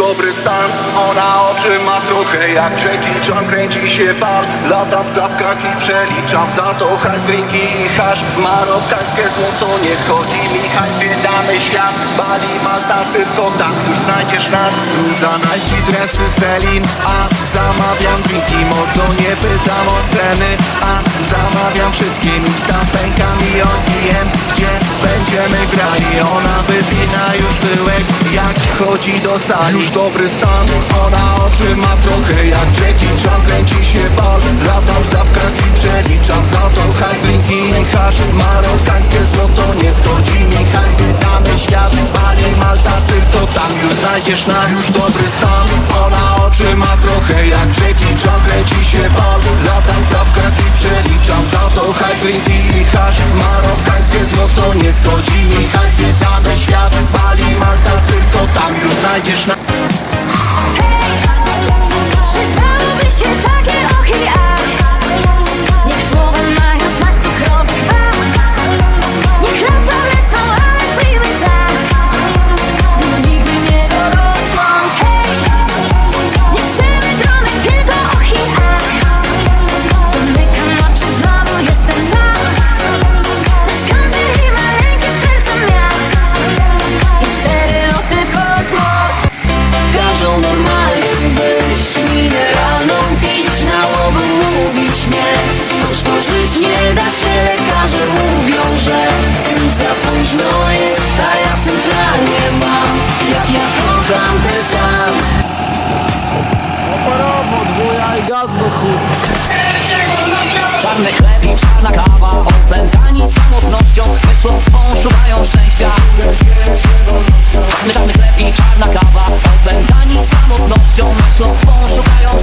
dobry stan. Ona oczy ma trochę jak Jackie Chan Kręci się pal, lata w dawkach i przeliczam Za to hajs, drinki i hasz. Marokańskie złoto nie schodzi mi hajs Zwiedzamy świat, Bali, Malta Tylko tam już znajdziesz nas. Za Nike dresy Selin, a zamawiam drinki. Mordo nie pytam o ceny, a zamawiam wszystkie Insta pęka mi odbijem, gdzie będziemy grali. Ona wypina już tyłek, jak chodzi do sali. Już dobry stan, ona oczy ma trochę jak Jackie Chan Kręci się bal, latam w klapkach i przeliczam Za to hajs, drinki i hasz. Marokańskie złoto nie schodzi mi. Hajs Zwiedzamy świat, Bali, Malta Tylko tam już znajdziesz nas. Już dobry stan, ona oczy ma trochę jak Jackie Chan Kręci się bal, latam w klapkach i przeliczam Za to hajs, drinki i hasz. Marokańskie złoto nie schodzi Czarny chleb i czarna kawa. Opętani samotnością. Myślą swą, szukają szczęścia. Czarny, czarny chleb i czarna kawa. Opętani samotnością. Myślą swą, szukają